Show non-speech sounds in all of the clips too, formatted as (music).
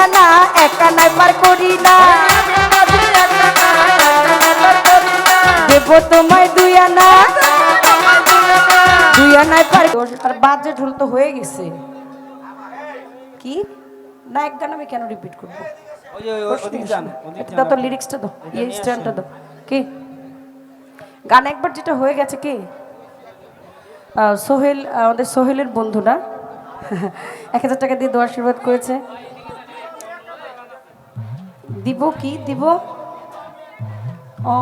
একা না একা পার করি না। দেব তোমায় দুই আনা। দুই আনায় পার আর বাজে ঢোল তো হয়ে গেছে। কি? না এক গান আমি কেন রিপিট করব? এটা তো লিরিক্সটা দাও ইয়ে স্ট্যান্ডটা দাও। কি? গান একবার যেটা হয়ে গেছে কি? সোহেল আমাদের সোহেলের বন্ধু না (laughs) এক হাজার টাকা দিয়ে দোয়া আশীর্বাদ করেছে। দিব কি? দিব? ও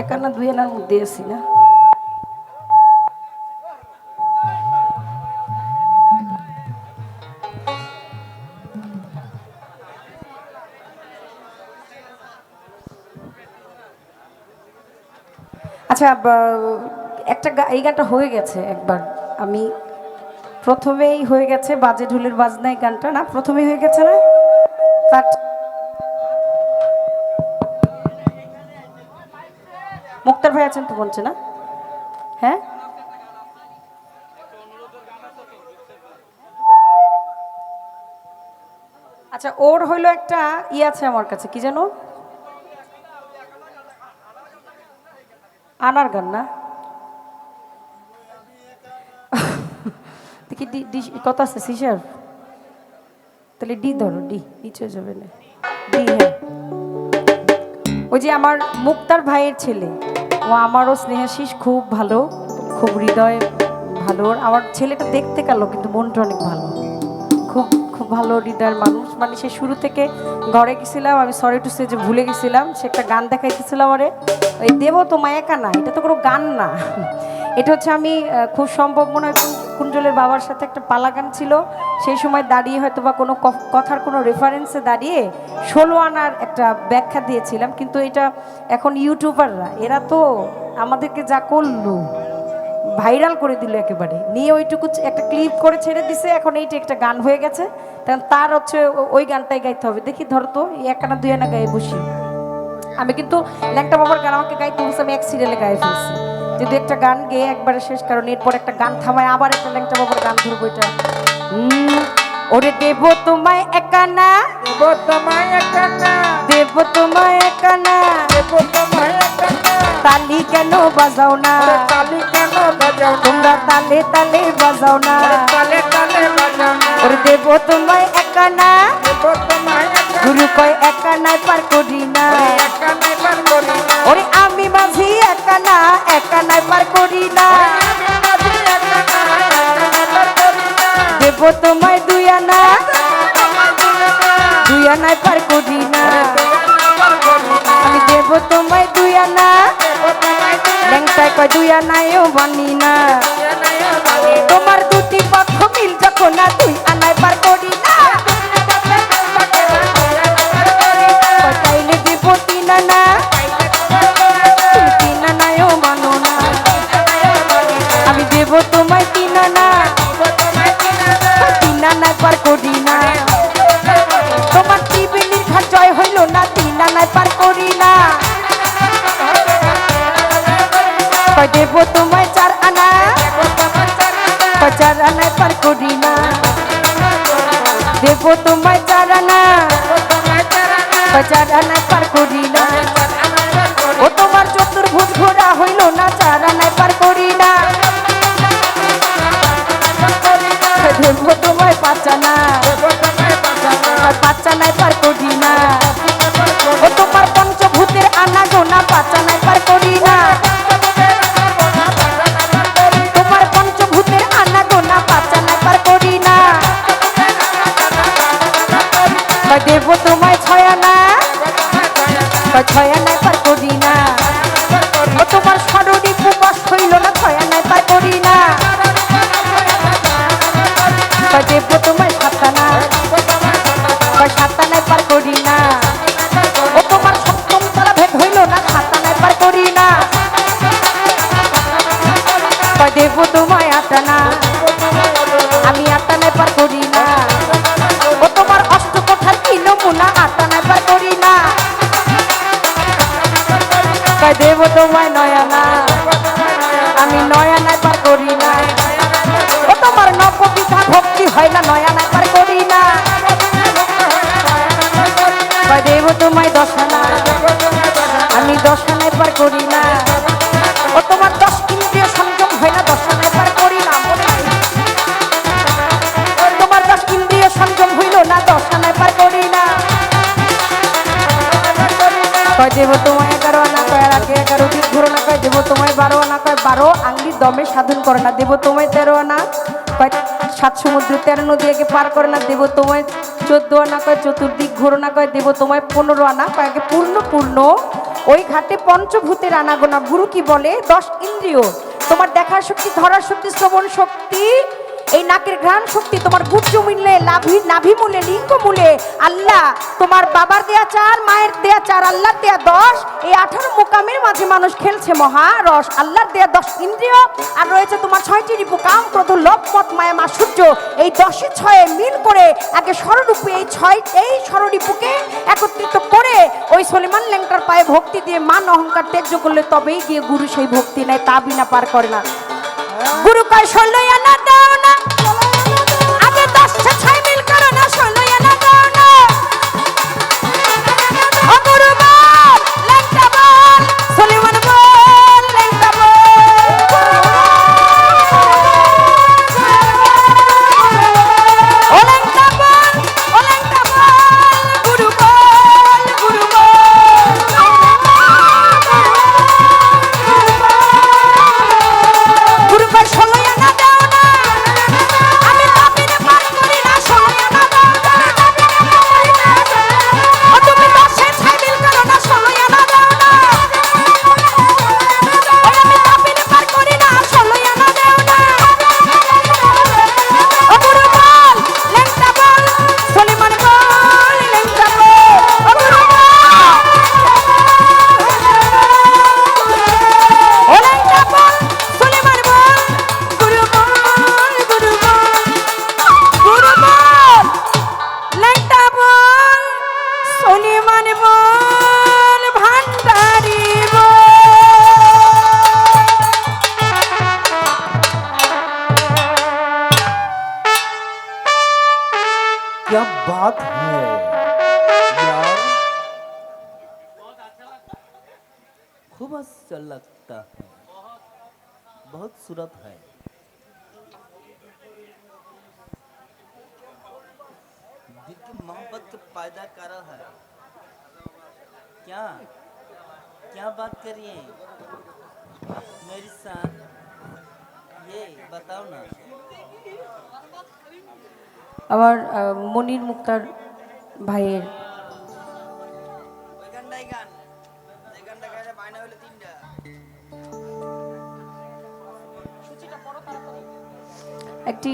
এক আনা দুই আনার মধ্যে আছি না। আচ্ছা একটা এই গানটা হয়ে গেছে একবার। আমি প্রথমেই হয়ে গেছে বাজে ঢোলের এই গানটা, না? প্রথমেই হয়ে গেছে না? আছেন তো বলছে না? হ্যাঁ? আচ্ছা ওর হইল একটা ই আছে আমার কাছে, কি জানো আনার গান না? দেখি ডি কত আছে সিসার তাহলে ডি ধরো, ডি নিচে যাবে না। ডি হ্যাঁ। ওই যে আমার মুক্তার ভাইয়ের ছেলে। ও আমারও স্নেহাশিস খুব ভালো, খুব হৃদয় ভালো। আমার ছেলেটা দেখতে কালো, কিন্তু মনটা অনেক ভালো। খুব খুব ভালো হৃদয়ের মানুষ। মানে সে শুরু থেকে ঘরে গেছিলাম, আমি সরি টু যে ভুলে গেছিলাম। সে একটা গান দেখাইতেছিল আমারে। ওই দেব তো মায়াকা না এটা তো কোনো গান না। এটা হচ্ছে আমি খুব সম্ভব মনে হয় কুঞ্জলের বাবার সাথে একটা পালা গান ছিল, সেই সময় দাঁড়িয়ে হয়তো বা কোনো কথার কোনো রেফারেন্সে দাঁড়িয়ে ষোলো আনার একটা ব্যাখ্যা দিয়েছিলাম, কিন্তু এটা এখন ইউটিউবাররা এরা তো আমাদেরকে যা করল ভাইরাল করে দিল একেবারে। নিয়ে ওইটুকু একটা ক্লিপ করে ছেড়ে দিছে, এখন এইটা একটা গান হয়ে গেছে। তখন তার হচ্ছে ওই গানটাই গাইতে হবে। দেখি ধরো তো, এই একটা না দুই আনা গায়ে বসি। আমি কিন্তু ল্যাংটা বাবার গান আমাকে গাইতে বলছে, আমি এক সিরিয়ালে গায়ে ফেলছি। যদি একটা গান গেয়ে একবারে শেষ কারণ এরপর একটা গান থামায় আবার একটা ল্যাংটা বাবার গান ধরবো এটা। ওরে দেব তোমায় একা না। দেব তোমায় একানা দেব তোমায় একা না। দেব তোমায় একানা তালি কেন বাজাও না? তালি কেন বাজাও তোমরা তালে তালে বাজাও না। তালে তালে বাজাও না। ওরে দেব তোমায় একা না। দেব তোমায় একানা গুরু কয় একা নাই পার করি না। না দেব তোমায় দুই আনা। দুই আনায় পার করি না আমি দেব তোমায় দুই আনা। ল্যাংটায় কয় দুই আনায়ও বানি না তোমার দুটি পক্ষ মিল যখন না দুই আনায় পার করি দেব তোমায় চার আনা। চার আনায় পার করি না। দেব তোমায় চার আনা। চার আনায় পার করি না। ও তোমার চতুর্ভুজ ঘোরা হইল না, চার আনায় পার করি না। আমি নয়া নাইপাৰ করি না। ও তোমার নবপিতা ভক্তি হয় না, নয়া নাই করি না। দেব তোমায় দশানা আমি দশানায় পার করি না। ও তোমার দশ ইন্দ্রিয় সংযম হয় না দশানায় পার করি না। তোমার দশ ইন্দ্রিয় সংযম হইল না দশানায় পার করি না। দেব তোমার বারো আনা কয় বারো আঙ্গি দমে সাধন করে না। দেব তোমায় তেরো আনা, কয় সাত সমুদ্র, তেরো নদী আগে পার করে না। দেব তোমায় চোদ্দ আনা, কয় চতুর্দিক ঘুরো না। কয় দেব তোমায় পনেরো আনা, কয় আগে পূর্ণ পূর্ণ। ওই ঘাটে পঞ্চভূতের আনাগোনা, গুরু কি বলে? দশ ইন্দ্রিয়। তোমার দেখার শক্তি, ধরার শক্তি, শ্রবণ শক্তি এই নাকের ঘ্রাণ শক্তি তোমার গুজ্জ মূল্যে লাভি নাভি মূল্যে লিঙ্গ মূল্যে আল্লাহ, তোমার বাবার দেয়া চার, মায়ের দেয়া চার, আল্লাহর দেয়া দশ। এই আঠারো মোকামের মাঝে মানুষ খেলছে মহারস আল্লাহর দেয়া দশ ইন্দ্রিয়, আর রয়েছে তোমার ছয়টি রিপু কাম ক্রোধ লোভ মত মায়া মাসুর্য এই দশে ছয়ে মিল করে, আগে স্বরূপে এই ছয় এই স্বরূপুকে একত্রিত করে, ওই সলিমান ল্যাংটার পায়ে ভক্তি দিয়ে মান অহংকার ত্যায্য করলে তবেই গিয়ে গুরু সেই ভক্তি নেয় তা বিনা পার করে না। গুরু কয় ষোলোই আনা দাও না। দশটা ছয় क्या बात है? यार। खूब अच्छा लगता है। बहुत सूरत है। मोहब्बत के पैदा करा है। क्या? क्या बात करिए? मेरे साथ ये बताओ ना। আমার মনির মুক্তার ভাইয়ের। একটি